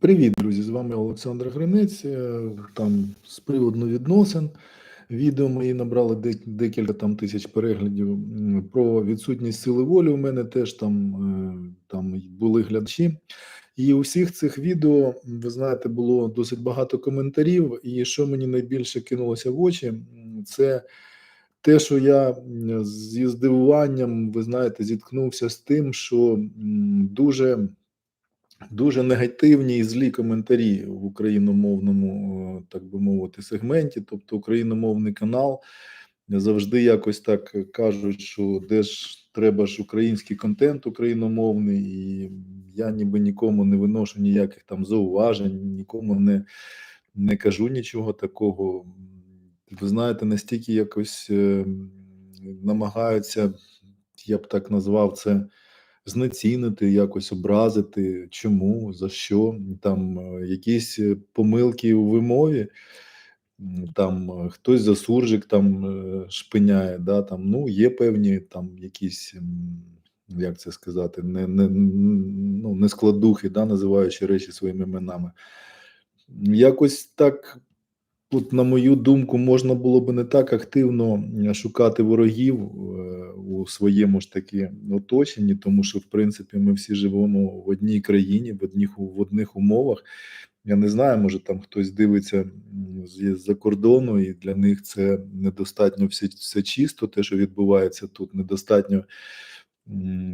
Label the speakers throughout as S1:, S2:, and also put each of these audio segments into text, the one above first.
S1: Привіт, друзі! З вами Олександр Гринець. Е, Там з приводу відносин. Відео мої набрали декілька там тисяч переглядів. Про відсутність сили волі у мене теж там, е, там були глядачі. І у всіх цих відео, ви знаєте, було досить багато коментарів. І що мені найбільше кинулося в очі, це те, що я зі здивуванням, ви знаєте, зіткнувся з тим, що дуже дуже негативні і злі коментарі в україномовному, е, так би мовити, сегменті. Тобто, україномовний канал завжди якось так кажуть, що де ж треба ж український контент україномовний, і я ніби нікому не виношу ніяких там зауважень, нікому не, не кажу нічого такого. Ви знаєте, настільки якось е, намагаються, я б так назвав це знецінити, якось образити, чому, за що, там е, якісь е, помилки у вимові, там е, хтось за суржик там шпиняє, да, там, ну, є певні там якісь, як це сказати, не, не, ну, не складухи, да, називаючи речі своїми іменами. Якось так Тут, на мою думку, можна було би не так активно шукати ворогів у своєму ж таки оточенні, тому що в принципі ми всі живемо в одній країні, в одних в одних умовах. Я не знаю, може там хтось дивиться з-за кордону, і для них це недостатньо все, все чисто, те, що відбувається тут, недостатньо,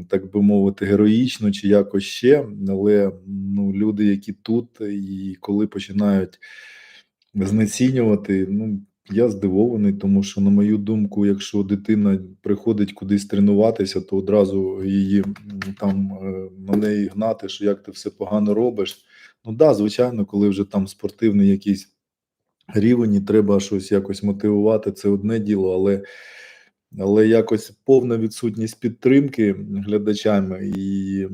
S1: так би мовити, героїчно чи якось ще. Але ну, люди, які тут, і коли починають знецінювати. Ну, я здивований, тому що, на мою думку, якщо дитина приходить кудись тренуватися, то одразу її там е, на неї гнати, що як ти все погано робиш. Ну да, звичайно, коли вже там спортивний якийсь рівень, і треба щось якось мотивувати, це одне діло, але. Але якось повна відсутність підтримки глядачами, і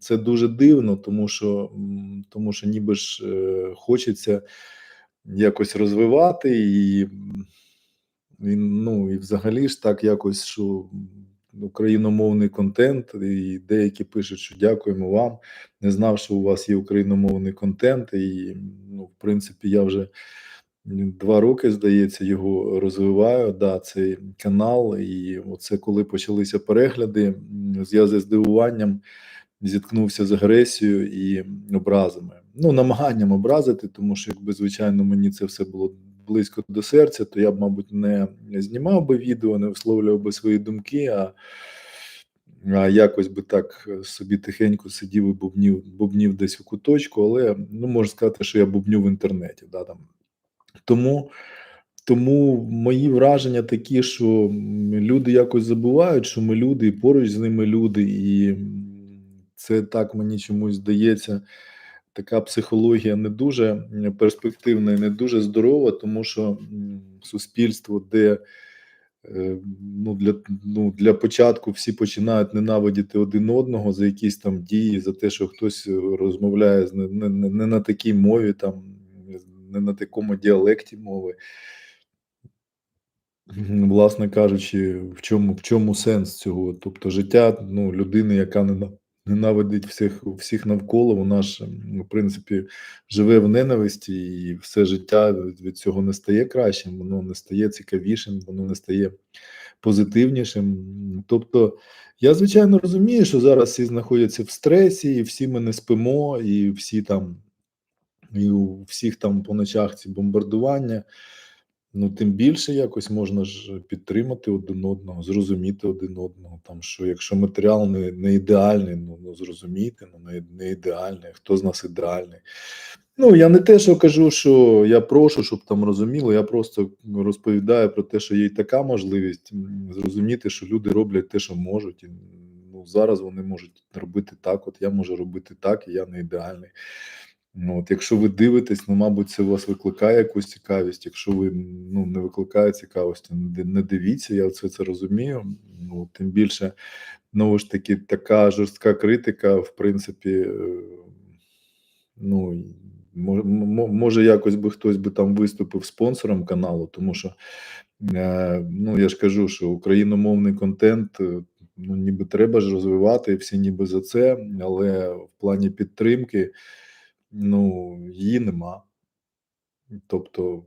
S1: це дуже дивно, тому що, тому що ніби ж е, хочеться якось розвивати і, ну, і взагалі ж так якось, що україномовний контент, і деякі пишуть, що дякуємо вам. Не знав, що у вас є україномовний контент, і ну, в принципі, я вже два роки, здається, його розвиваю. Да, цей канал, і оце коли почалися перегляди, я зі здивуванням зіткнувся з агресією і образами. Ну, намаганням образити, тому що, якби звичайно, мені це все було близько до серця, то я б, мабуть, не знімав би відео, не висловлював би свої думки, а, а якось би так собі тихенько сидів і бубнів, бубнів десь у куточку, але ну можна сказати, що я бубню в інтернеті. Да, там. Тому. Тому мої враження такі, що люди якось забувають, що ми люди, і поруч з ними люди, і це так мені чомусь здається. Така психологія не дуже перспективна і не дуже здорова, тому що суспільство, де е, ну, для, ну, для початку всі починають ненавидіти один одного за якісь там дії, за те, що хтось е, розмовляє не, не, не не на такій мові, там не на такому діалекті мови. Власне кажучи, в чому в чому сенс цього? Тобто життя ну, людини, яка нена- ненавидить всіх, всіх навколо, вона ж, в принципі, живе в ненависті, і все життя від цього не стає кращим, воно не стає цікавішим, воно не стає позитивнішим. Тобто, я звичайно розумію, що зараз всі знаходяться в стресі, і всі ми не спимо, і всі там, і у всіх там по ночах ці бомбардування. Ну, тим більше якось можна ж підтримати один одного, зрозуміти один одного. Там що якщо матеріал не, не ідеальний, ну, ну зрозуміти, ну не, не ідеальний, хто з нас ідеальний. Ну я не те, що кажу, що я прошу, щоб там розуміли. Я просто розповідаю про те, що є й така можливість зрозуміти, що люди роблять те, що можуть. І, ну зараз вони можуть робити так. От я можу робити так, і я не ідеальний. Ну, от якщо ви дивитесь, ну, мабуть, це у вас викликає якусь цікавість. Якщо ви ну, не викликає цікавості, не дивіться, я все це розумію. Ну, тим більше, знову ж таки, така жорстка критика, в принципі, е, ну, може, якось би хтось би там виступив спонсором каналу, тому що, е, ну, я ж кажу, що україномовний контент, е, ну, ніби треба ж розвивати, всі ніби за це, але в плані підтримки. Ну, її нема. Тобто,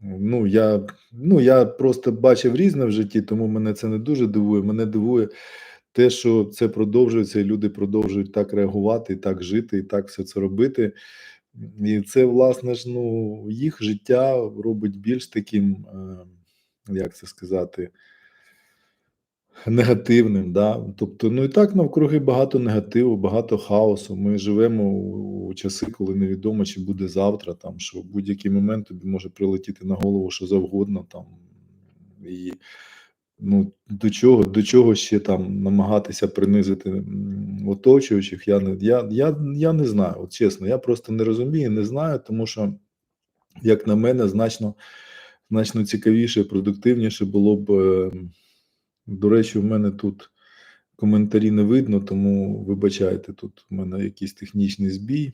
S1: ну, я ну, я просто бачив різне в житті, тому мене це не дуже дивує. Мене дивує те, що це продовжується, і люди продовжують так реагувати, і так жити, і так все це робити. І це, власне ж, ну, їх життя робить більш таким, е, як це сказати, негативним. Да? Тобто, ну і так навкруги багато негативу, багато хаосу. Ми живемо у, часи, коли невідомо, чи буде завтра, там що в будь-який момент тобі може прилетіти на голову що завгодно там. І ну, до чого до чого ще там намагатися принизити оточуючих, я не я, я, я не знаю. От чесно, я просто не розумію, не знаю, тому що, як на мене, значно значно цікавіше, продуктивніше було б. До речі, в мене тут коментарі не видно, тому вибачайте, тут у мене якийсь технічний збій.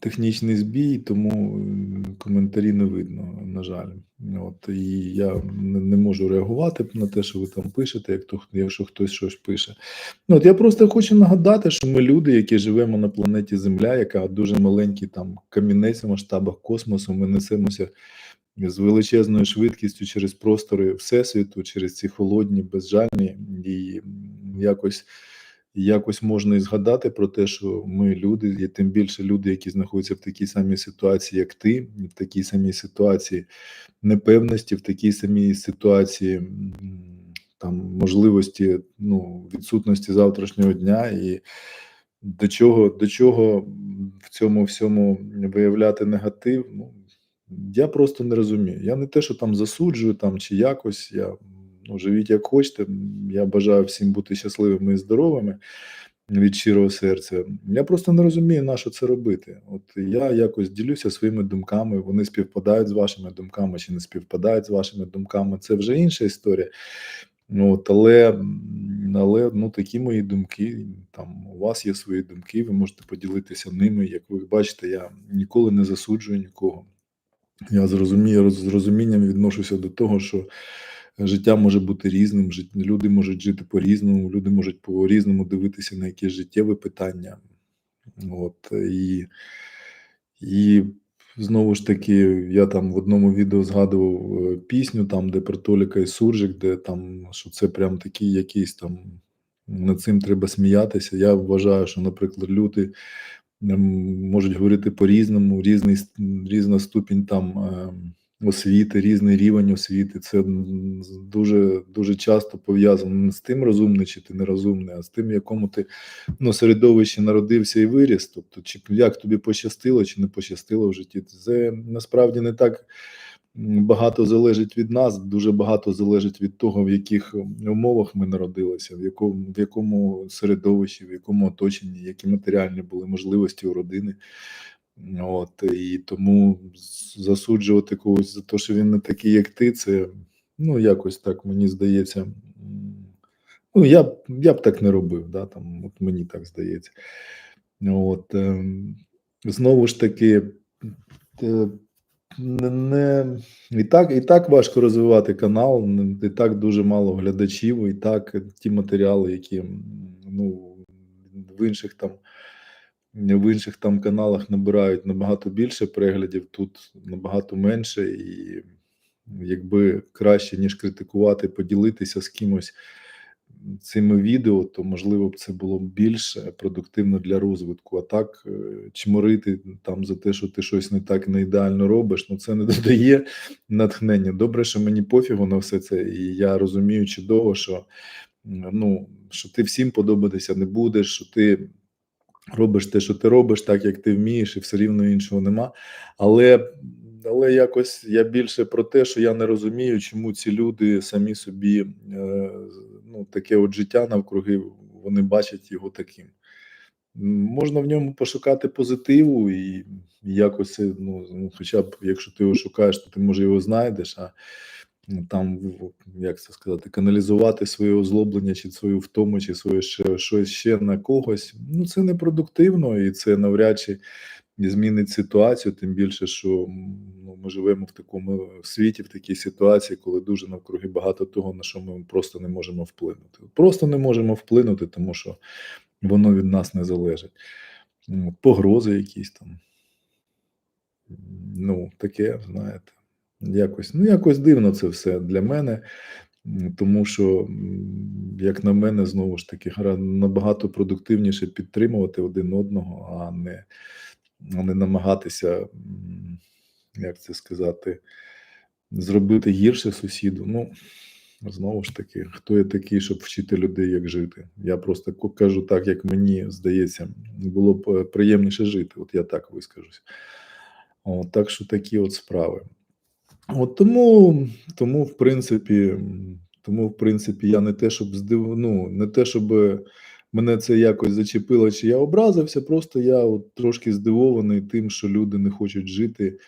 S1: Технічний збій, тому коментарі не видно, на жаль. От і я не, можу реагувати на те, що ви там пишете, як то якщо хтось щось пише. Ну, от я просто хочу нагадати, що ми люди, які живемо на планеті Земля, яка дуже маленький там камінець в масштабах космосу, ми несемося з величезною швидкістю через простори Всесвіту, через ці холодні, безжальні, і якось якось можна і згадати про те, що ми люди, і тим більше люди, які знаходяться в такій самій ситуації, як ти, в такій самій ситуації непевності, в такій самій ситуації там можливості ну, відсутності завтрашнього дня, і до чого, до чого в цьому всьому виявляти негатив, ну я просто не розумію. Я не те, що там засуджую там чи якось. Я ну, живіть як хочете. Я бажаю всім бути щасливими і здоровими від щирого серця. Я просто не розумію, на що це робити. От я якось ділюся своїми думками, вони співпадають з вашими думками чи не співпадають з вашими думками. Це вже інша історія. Ну, От, але, але ну, такі мої думки. Там у вас є свої думки, ви можете поділитися ними. Як ви бачите, я ніколи не засуджую нікого. Я з розумінням відношуся до того, що життя може бути різним, люди можуть жити по-різному, люди можуть по-різному дивитися на якісь життєві питання. От, і, і знову ж таки, я там в одному відео згадував е, пісню, там, де про Толіка і Суржик, де там, що це прям такий якийсь там над цим треба сміятися. Я вважаю, що, наприклад, люди можуть говорити по-різному, різний різна ступінь там ем, освіти, різний рівень освіти. Це дуже дуже часто пов'язано не з тим, розумний чи ти нерозумний, а з тим, в якому ти ну, середовищі народився і виріс. Тобто, чи як тобі пощастило, чи не пощастило в житті. Це насправді не так багато залежить від нас, дуже багато залежить від того, в яких умовах ми народилися, в якому, в якому середовищі, в якому оточенні, які матеріальні були можливості у родини. От і тому засуджувати когось за те, що він не такий, як ти, це ну якось так мені здається. Ну, я б я б так не робив, да, там, от мені так здається. От, ем, знову ж таки, е, не, і так, і так важко розвивати канал, і так дуже мало глядачів, і так ті матеріали, які ну, в інших там в інших там каналах набирають набагато більше переглядів, тут набагато менше, і якби краще, ніж критикувати, поділитися з кимось цими відео, то можливо б це було більш продуктивно для розвитку. А так е, чморити там за те, що ти щось не так не ідеально робиш, ну це не додає натхнення. Добре, що мені пофігу на все це, і я розумію чудово, що ну що ти всім подобатися не будеш, що ти робиш те, що ти робиш, так як ти вмієш, і все рівно іншого нема. Але, але якось я більше про те, що я не розумію, чому ці люди самі собі е, ну, таке от життя навкруги, вони бачать його таким. Можна в ньому пошукати позитиву і якось, ну, ну, хоча б якщо ти його шукаєш, то ти може його знайдеш, а ну, там, як це сказати, каналізувати своє озлоблення, чи свою втому, чи своє ще, щось ще на когось. Ну, це непродуктивно і це навряд чи змінить ситуацію, тим більше, що ну, ми живемо в такому світі, в такій ситуації, коли дуже навкруги багато того, на що ми просто не можемо вплинути. Просто не можемо вплинути, тому що воно від нас не залежить. Погрози якісь там. Ну, таке, знаєте, якось, ну, якось дивно це все для мене, тому що, як на мене, знову ж таки, набагато продуктивніше підтримувати один одного, а не, не намагатися, як це сказати, зробити гірше сусіду. Ну, знову ж таки, хто я такий, щоб вчити людей, як жити? Я просто кажу так, як мені здається, було б е, приємніше жити. От я так вискажусь. От, так що такі от справи. От тому, тому, в принципі, тому, в принципі, я не те, щоб здив... ну, не те, щоб мене це якось зачепило, чи я образився, просто я от трошки здивований тим, що люди не хочуть жити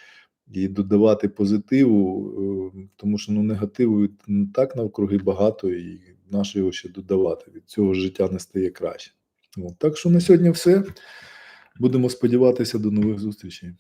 S1: і додавати позитиву, е, тому що ну, негативу і так навкруги багато, і нащо його ще додавати. Від цього життя не стає краще. От, так що на сьогодні все. Будемо сподіватися до нових зустрічей.